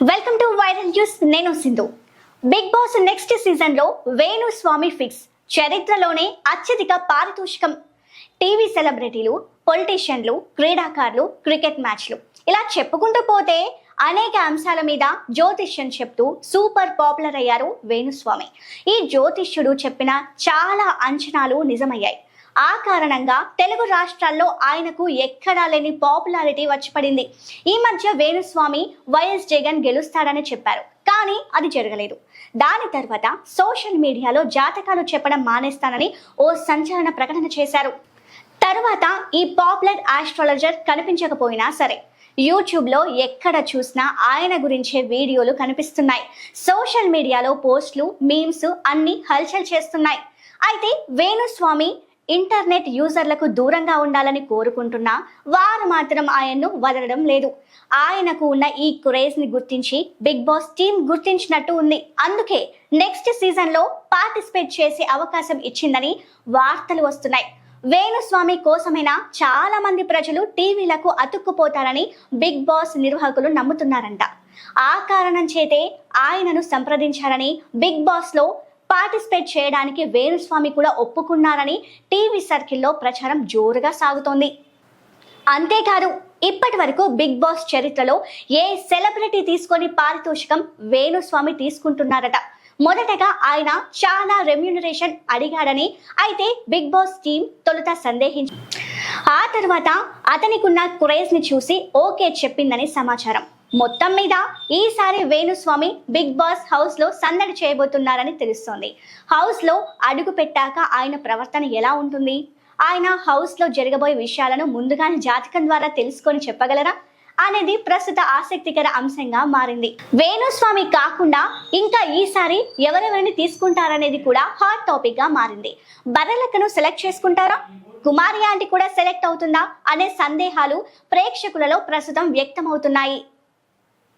Welcome to viral news నేను Sindhu. Bigg Boss next సీజన్లో వేణు స్వామి fix చరిత్రలోనే అత్యధిక పారితోషికం. టీవీ సెలబ్రిటీలు పొలిటీషియన్లు క్రీడాకారులు క్రికెట్ మ్యాచ్లు. ఇలా చెప్పుకుంటూ పోతే అనేక అంశాల మీద జ్యోతిష్యం చెప్తూ సూపర్ పాపులర్ అయ్యారు వేణుస్వామి. ఈ జ్యోతిష్యుడు చెప్పిన చాలా అంచనాలు నిజమయ్యాయి. ఆ కారణంగా తెలుగు రాష్ట్రాల్లో ఆయనకు ఎక్కడా లేని పాపులారిటీ వచ్చి పడింది ఈ మధ్య వేణుస్వామి వైఎస్ జగన్ గెలుస్తాడని చెప్పారు. కానీ అది జరగలేదు. దాని తర్వాత సోషల్ మీడియాలో జాతకాలు చెప్పడం మానేస్తానని ఓ సంచలన ప్రకటన చేశారు. తర్వాత ఈ పాపులర్ ఆస్ట్రాలజర్ కనిపించకపోయినా సరే యూట్యూబ్లో ఎక్కడ చూసినా ఆయన గురించే వీడియోలు కనిపిస్తున్నాయి. సోషల్ మీడియాలో పోస్టులు మీమ్స్ అన్ని హల్చల్ చేస్తున్నాయి. అయితే వేణుస్వామి ఇంటర్నెట్ యూజర్లకు దూరంగా ఉండాలని కోరుకుంటున్నా వారు మాత్రం ఆయన్ను వదలడం లేదు. ఆయనకు ఉన్న ఈ క్రేజ్ని గుర్తించి బిగ్ బాస్ టీం గుర్తించినట్టు ఉంది. అందుకే నెక్స్ట్ సీజన్లో పార్టిసిపేట్ చేసే అవకాశం ఇచ్చిందని వార్తలు వస్తున్నాయి. వేణుస్వామి కోసమైనా చాలా మంది ప్రజలు టీవీలకు అతుక్కుపోతారని బిగ్ బాస్ నిర్వాహకులు నమ్ముతున్నారంట. ఆ కారణం చేతే ఆయనను సంప్రదించారని బిగ్ బాస్లో పార్టిసిపేట్ చేయడానికి వేణుస్వామి కూడా ఒప్పుకున్నారని టీవీ సర్కిల్లో ప్రచారం జోరుగా సాగుతోంది. అంతేకాదు ఇప్పటి వరకు బిగ్ బాస్ చరిత్రలో ఏ సెలబ్రిటీ తీసుకొని పారితోషికం వేణుస్వామి తీసుకుంటున్నారట. మొదటగా ఆయన చాలా రెమ్యూనరేషన్ అడిగాడని అయితే బిగ్ బాస్ టీం తొలుత సందేహించి ఆ తర్వాత అతనికున్న క్రేజ్ని చూసి ఓకే చెప్పిందని సమాచారం. మొత్తం మీద ఈసారి వేణుస్వామి బిగ్ బాస్ హౌస్లో సందడి చేయబోతున్నారని తెలుస్తోంది. హౌస్లో అడుగు పెట్టాక ఆయన ప్రవర్తన ఎలా ఉంటుంది? ఆయన హౌస్లో జరగబోయే విషయాలను ముందుగానే జాతకం ద్వారా తెలుసుకొని చెప్పగలరా? అనేది ప్రస్తుత ఆసక్తికర అంశంగా మారింది. వేణుస్వామి కాకుండా ఇంకా ఈసారి ఎవరెవరిని తీసుకుంటారనేది కూడా హాట్ టాపిక్గా మారింది. బర్రెలకను సెలెక్ట్ చేసుకుంటారా? కుమారి ఆంటీ కూడా సెలెక్ట్ అవుతుందా? అనే సందేహాలు ప్రేక్షకులలో ప్రస్తుతం వ్యక్తమవుతున్నాయి.